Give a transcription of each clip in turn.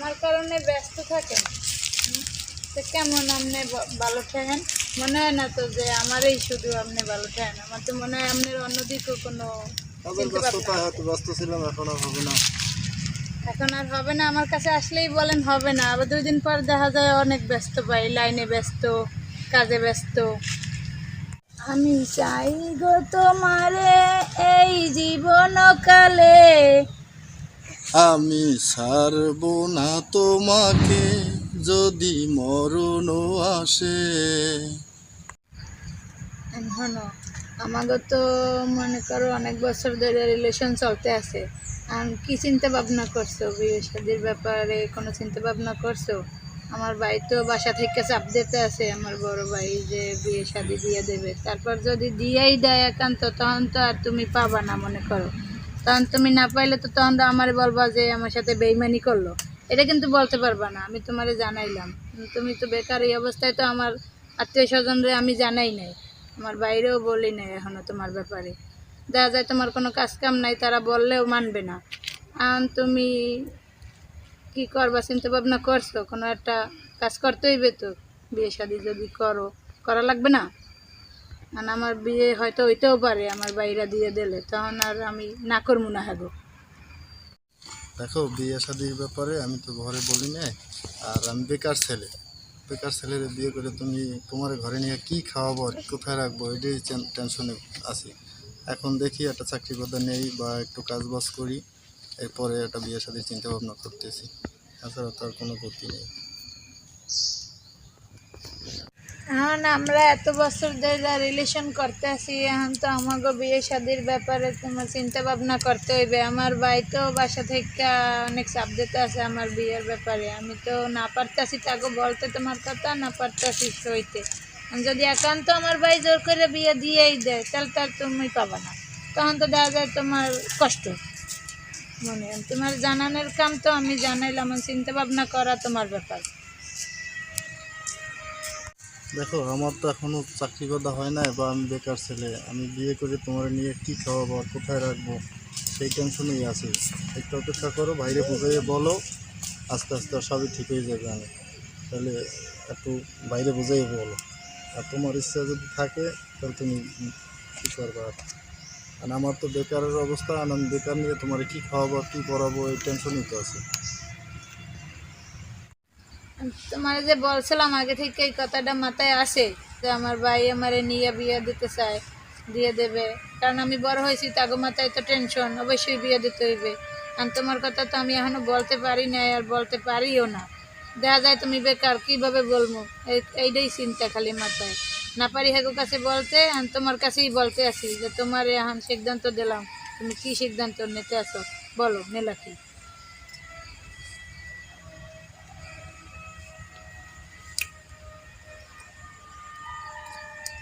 আমার কারণে ব্যস্ত থাকেন। তো কেমন আপনি ভালো থাকেন? মনে হয় না তো যে আমারই শুধু আপনি ভালো থাকেন। আমার তো মনে হয় আপনার অন্যদিকেও কোনো ব্যস্ত ছিলাম এখন আর হবে না। এখন আর হবে না। আমার কাছে আসলেই বলেন হবে না। আবার দুই দিন পর দেখা যায় অনেক ব্যস্ত পাই লাইনে ব্যস্ত কাজে ব্যস্ত। আমি চাই গো তোমারে এই জীবন কালে আমি ছাড়ব না তোমাকে যদি মরণ আসে। আমাকে তো মনে করো অনেক বছর ধরে রিলেশন চলতে আছে। আর কি চিন্তা ভাবনা করছ? বিয়ে ব্যাপারে কোনো চিন্তা ভাবনা করছ? আমার ভাই তো বাসা থেকে চাপ দিতে আছে। আমার বড় ভাই যে বিয়ে শাদি দিয়ে দেবে। তারপর যদি দিয়েই দেয় একান্ত, তখন তো আর তুমি পাবা না মনে করো। তখন তুমি না পাইলে তো তখন তো আমার বলবা যে আমার সাথে বেইমানি করল। এটা কিন্তু বলতে পারবা না, আমি তোমারে জানাইলাম। তুমি তো বেকার এই অবস্থায় তো আমার আত্মীয় স্বজনরে আমি জানাই নাই। আমার বাইরেও বলি নাই এখনও তোমার ব্যাপারে। দেখা যায় তোমার কোনো কাজ কাম নাই, তারা বললেও মানবে না। আন তুমি কি করবা, চিন্তা ভাবনা করছ, কোনো একটা কাজ করতে হইবে তো। বিয়ে শাদি যদি করো, করা লাগবে না? আর আমার বিয়ে হয়তো হইতেও পারে আমার বাইরা দিয়ে দিলে, তখন আর আমি না করব না হ্যাঁ দেখো, বিয়ে শাদির ব্যাপারে আমি তো ঘরে বলি না আর আমি বেকার ছেলে। বেকার ছেলের বিয়ে করে তুমি তোমার ঘরে নিয়ে কি খাওয়াবো কোথায় রাখব, এটাই টেনশনে আছি। এখন দেখি একটা চাকরি কথা নেই বা একটু কাজ বাজ করি, এরপরে একটা বিয়ে শাদির চিন্তা ভাবনা করতেছি। তাছাড়া তো আর কোনো গতি নেই। এখন আমরা এত বছর ধরে রিলেশন করতে আসি এখন তো আমাকে বিয়ে শাদির ব্যাপারে তোমার চিন্তা ভাবনা করতে হইবে। আমার তো বাসা থেকে অনেক চাপ দিতে আছে আমার বিয়ের ব্যাপারে। আমি তো না পারতাছি তাকে বলতে, তোমার কথা না পারতাছি সইতে। যদি একান্ত আমার ভাই জোর করে বিয়ে দিয়েই দেয়, তাহলে তার তুমি পাবা না। তখন তো দেখা যায় তোমার কষ্ট। মনে। তোমার জানানোর কাম তো আমি জানাইলাম চিন্তা ভাবনা করা তোমার ব্যাপার। দেখো, আমার তো এখনও চাকরি কথা হয় না বা আমি বেকার ছেলে, আমি বিয়ে করে তোমার নিয়ে কি খাওয়াবো আর কোথায় রাখব? সেই টেনশনেই আছি। একটু অপেক্ষা করো, বাইরে বুঝাইয়ে বলো, আস্তে আস্তে সবই ঠিক হয়ে যাবে আমি তাহলে একটু বাইরে বুঝাইয়ে বলো। আর তোমার ইচ্ছা যদি থাকে, তাহলে তুমি কী করবে? আর আর আমার তো বেকারের অবস্থা, আর আমি বেকার নিয়ে তোমার কি খাওয়াবো কী করাবো, এই টেনশনই তো আছে। তোমার যে বলছিলাম আগে থেকে এই কথাটা মাথায় আসে যে আমার ভাই আমারে নিয়ে বিয়ে দিতে চায়, দিয়ে দেবে। কারণ আমি বড় হয়েছি তাগো মাথায় তো টেনশন অবশ্যই বিয়ে দিতে হইবে। আর তোমার কথা তো আমি এখনও বলতে পারি না আর বলতে পারিও না। দেখা যায় তুমি বেকার, কীভাবে বলব এই- এইটাই চিন্তা খালি মাথায়। না পারি হেগো কাছে বলতে, আর তোমার কাছেই বলতে আসি যে তোমার এখন সিদ্ধান্ত দিলাম। তুমি কি সিদ্ধান্ত নিতে আসো? বলো মেলা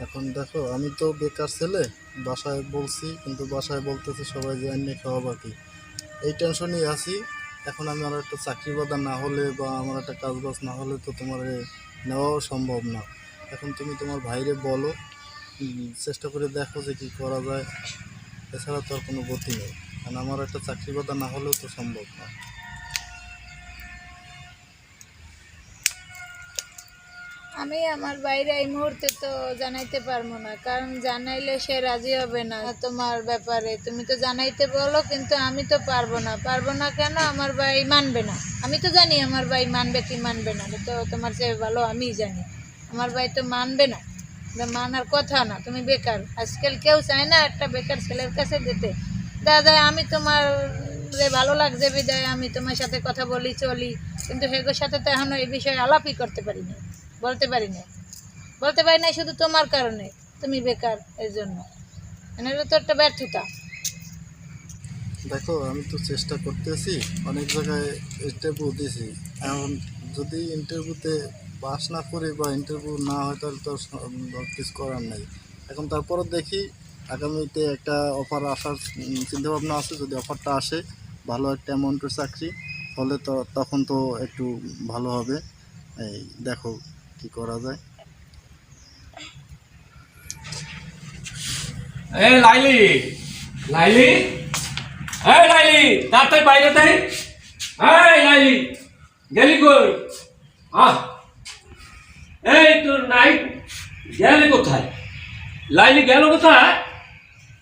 এখন দেখো, আমি তো বেকার ছেলে, বাসায় বলছি, কিন্তু বাসায় বলতেছে সবাই যে আইনে খাওয়া বাকি। এই টেনশনেই আছি। এখন আমি আমার একটা চাকরি বাদা না হলে বা আমার একটা কাজ বাজ না হলে তো তোমার নেওয়াও সম্ভব না। এখন তুমি তোমার ভাইরে বলো চেষ্টা করে দেখো যে কী করা যায়। এছাড়া তো আর কোনো গতি নেই। কারণ আমার একটা চাকরি বাদা না হলেও তো সম্ভব না। আমি আমার বাইরে এই মুহূর্তে তো জানাইতে পারব না, কারণ জানাইলে সে রাজি হবে না তোমার ব্যাপারে। তুমি তো জানাইতে বলো, কিন্তু আমি তো পারব না। পারব না কেন? আমার ভাই মানবে না। আমি তো জানি আমার ভাই মানবে কি মানবে না, তো তোমার চেয়ে ভালো আমিই জানি। আমার ভাই তো মানবে না। মানার কথা না, তুমি বেকার। আজকাল কেউ চায় না একটা বেকার ছেলের কাছে যেতে। দাদা, আমি তোমার ভালো লাগছে বিদায়, আমি তোমার সাথে কথা বলি, চলি। কিন্তু হেগোর সাথে তো এখনও এই বিষয়ে আলাপই করতে পারি না বলতে পারি না বলতে পারি না শুধু তোমার কারণে, তুমি বেকার এর জন্য। মানে তো একটা ব্যর্থতা। দেখো, আমি তো চেষ্টা করতেছি, অনেক জায়গায় ইন্টারভিউ দিয়েছি এখন যদি ইন্টারভিউতে পাস না করি বা ইন্টারভিউ না হয়, তাহলে তো কিছু করার নাই। এখন তারপরে দেখি, আগামীতে একটা অফার আসার চিন্তাভাবনা আছে। যদি অফারটা আসে, ভালো একটা অ্যামাউন্টের চাকরি, হলে তো তখন তো একটু ভালো হবে। এই, দেখো কি করা যায়? এ, লাইলি! লাইলি? এই লাইলি! তাড়াতাড়ি বাইরে তাই। এই লাইলি! গেলি কই? আহ! এই তোর নাই গেলে কোথায়? লাইলি গেল কোথায়?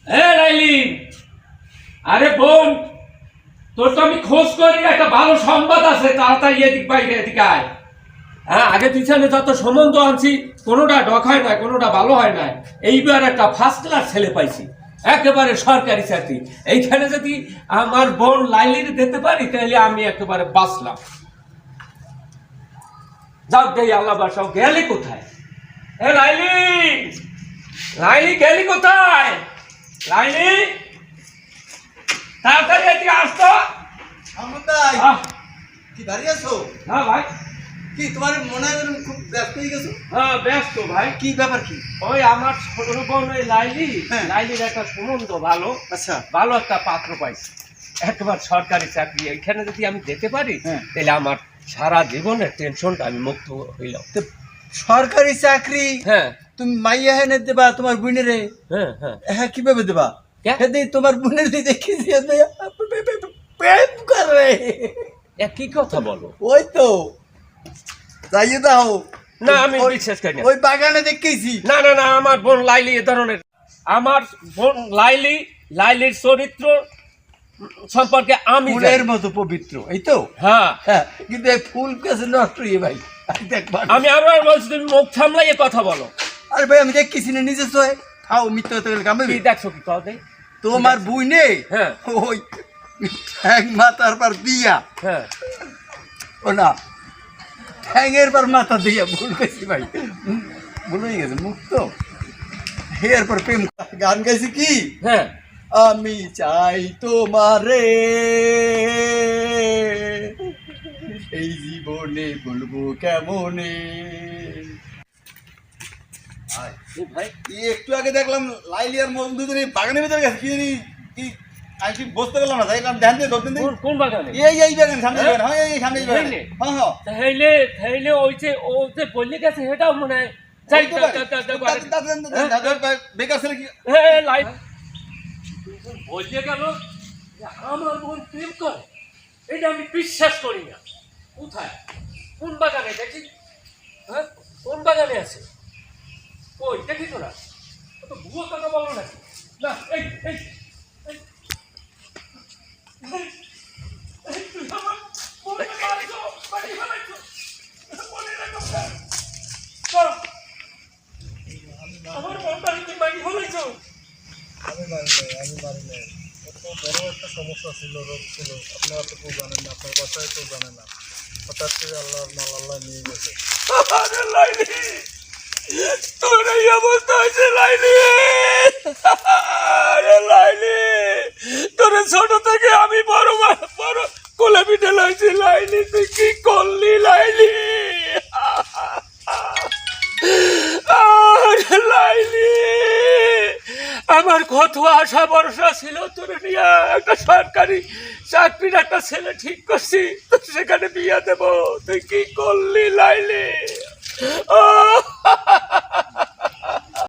এ, লাইলি! আরে বোন, তোর তো আমি খোঁজ করি একটা ভালো সংবাদ আছে, তাড়াতাড়ি এদিক বাইরে, এদিকে আয়। হ্যাঁ আগে পিছনে যত সম্বন্ধ আনছি কোনোটা ডক হয় না কোনোটা ভালো হয় না এইবার একটা ফার্স্ট ক্লাস ছেলে পাইছি একেবারে সরকারি চাকরি। এইখানে যদি আমার বোন লাইলির দিতে পারি তাহলে আমি একেবারে বাঁচলাম। যাও দেই আল্লাহ বাসাও গেলি কোথায়? এ লাইলি! লাইলি গেলি কোথায়? লাইলি! তাড়াতাড়ি এদিকে আসতো। কি দাঁড়িয়ে আছো? হ্যাঁ ভাই। কি তোমার মনে হয় খুব ব্যস্ত হয়ে গেছো? হ্যাঁ ব্যস্ত ভাই। কি ব্যাপার কি? ওই আমার ছোট বোন ওই লাইলি। হ্যাঁ। লাইলির একটা সম্বন্ধ ভালো। আচ্ছা। ভালো একটা পাত্র পাইছি একবার সরকারি চাকরি এখানে যদি আমি যেতে পারি হ্যাঁ। তাহলে আমার সারা জীবনের টেনশনটা আমি মুক্ত হইলাম। তো সরকারি চাকরি হ্যাঁ। তুমি মাইয়া হেনে দেবা তোমার বোনেরে? হ্যাঁ হ্যাঁ। হ্যাঁ কীভাবে দেবা? হেদে তোমার বোনের দেখি প্রেম করে। কি কথা বলো? ওই তো। যাইয়ে দাও। না আমি বিশ্বাস করি না। ওই বাগানে দেখেছি না না না আমার বোন লাইলি এ ধরনের। আমার বোন লাইলি লাইলির চরিত্র সম্পর্কে আমি ফুলের মতো পবিত্র এই তো? হ্যাঁ। হ্যাঁ কিন্তু এই ফুল কাছে নষ্ট হয়ে ভাই। আমি আবার বলছি তুমি মুখ সামলাইয়ে কথা বলো। আরে ভাই আমি দেখেছি না নিজে সয়ে খাও মিথ্যা কথা বলে কামে কি দেখছ কি দেই? তোমার বুই নেই? হ্যাঁ। ওই ঠ্যাং মাথার পর দিয়া। হ্যাঁ। ও না ঠ্যাংয়ের পর মাথা দিয়া ভুল গেছি ভাই। ভুল হয়ে গেছে মুখ তো এরপর প্রেম গান গাইছি কি? হ্যাঁ। আমি চাই তোমারে। এই জীবনে বলব কেমনে? ভাই। একটু আগে দেখলাম লাইলি আর মজুম দুজনে বাগানের ভিতরে গেছে কি আমি ঠিক বুঝতে পারলাম না দেখলাম ধ্যান দিয়ে ধরতেন কোন কোন বাগানে? এই এই বাগান সামনে হ্যাঁ? বাগান হ্যাঁ এই সামনে বাগান। হ্যাঁ হ্যাঁ। ওই বললে গেছে সেটাও মনে হয় যাই হইতে তা- পারে। তা- তা- তা- দাদা- দাদা- দাদা- দাদা- দাদা- বেকার ছেলে কি? হে লাইফ বললে গেল আমার বোন প্রেম করে। এটা আমি বিশ্বাস করি না। কোথায়? কোন বাগানে? দেখি। হ্যাঁ? কোন বাগানে আছে? কই? দেখি তোরা। ও তো ভুয়ো কথা বলো নাকি? না এই এই। মনে। আমি মারি নাই আমি মারি নাই কত বড় একটা সমস্যা ছিল রোগ কেউ জানেন না আপনার বাসায় জানে না হঠাৎ মাল আল্লাহ নিয়ে গেছে তোর এই অবস্থা হয়েছে লাইলি তোর ছোট থেকে আমি বড় বড় কোলে পিঠে লাগছি লাইলি তুই কি করলি লাইলি লাইলি আমার কত আশা ভরসা ছিল তোর নিয়ে একটা সরকারি চাকরির একটা ছেলে ঠিক করছি সেখানে বিয়ে দেব। তুই কি করলি, লাইলি? ও